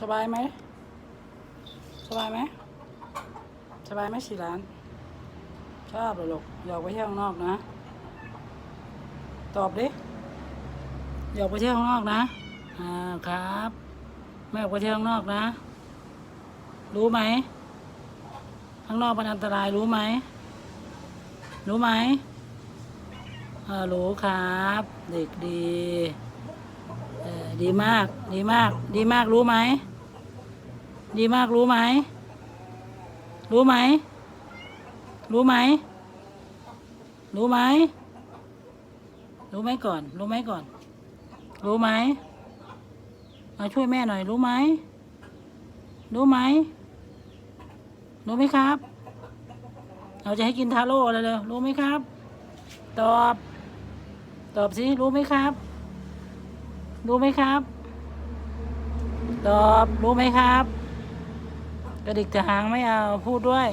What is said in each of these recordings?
สบายไหม สบายไหม สบายไหมสิหลาน ชอบหรอลูกอยากไปเที่ยวข้างนอกนะ ตอบดิอยากไปเที่ยวข้างนอกนะ อ่าครับแม่ออกไปเที่ยวข้างนอกนะ รู้ไหม ข้างนอกมันอันตรายรู้ไหม รู้ไหมเออรู้ครับ เด็กดี เออดีมาก ดีมาก ดีมากรู้ไหม ดีมากรู้ไหม รู้ไหม รู้ไหม รู้ไหม รู้ไหมก่อน รู้ไหมก่อน รู้ไหมมาช่วยแม่หน่อยรู้ไหม รู้ไหม รู้ไหมครับ เราจะให้กินทาโร่อะไรเลยรู้ไหมครับ ตอบ ตอบสิ รู้ไหมครับ รู้ไหมครับ ตอบรู้ไหมครับ กระดิกแต่หางไม่เอาพูดด้วย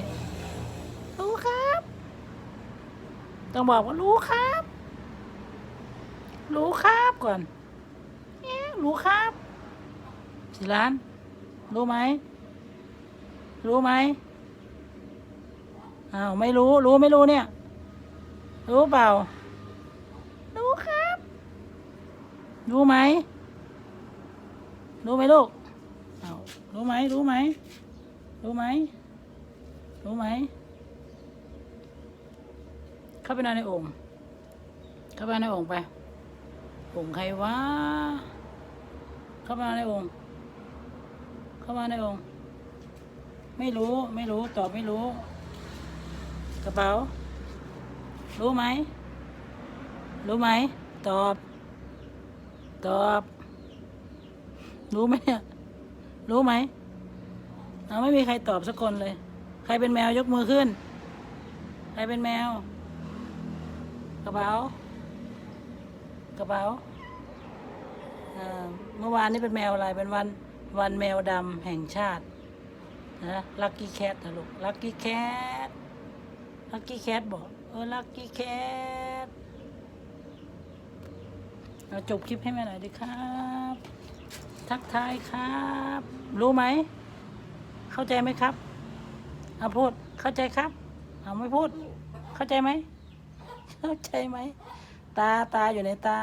รู้ครับ ต้องบอกว่ารู้ครับ รู้ครับก่อนเอ๊ะรู้ครับ สิล้าน รู้ไหม รู้ไหมอ้าวไม่รู้ รู้ไม่รู้เนี่ย รู้เปล่า รู้ครับ รู้ไหม รู้ไหมลูกอ้ารู้ไหม รู้ไหม รู้ไหม รู้ไหม เข้าไปนอนในโอ่งเข้าไปในโอ่งไปโอ่งใครวะ เข้าไปในโอ่งเข้ามาในโอ่งไม่รู้ ไม่รู้ ตอบไม่รู้ กระเป๋า รู้ไหม รู้ไหม ตอบ ตอบ รู้ไหมเนี่ย รู้ไหมเอาไม่มีใครตอบสักคนเลย ใครเป็นแมวยกมือขึ้น ใครเป็นแมว กระเป๋า กระเป๋าอ่าเมื่อวานนี้เป็นแมวอะไร เป็นวันวันแมวดำแห่งชาตินะลักกี้แคทนะลูกลักกี้แคทลักกี้แคทบอกเออลักกี้แคท เราจบคลิปให้แม่หน่อยดิครับ ทักทายครับ รู้ไหม เข้าใจไหมครับเอาพูดเข้าใจครับเอาไม่พูด เข้าใจไหม เข้าใจไหม ตาตาอยู่ในตา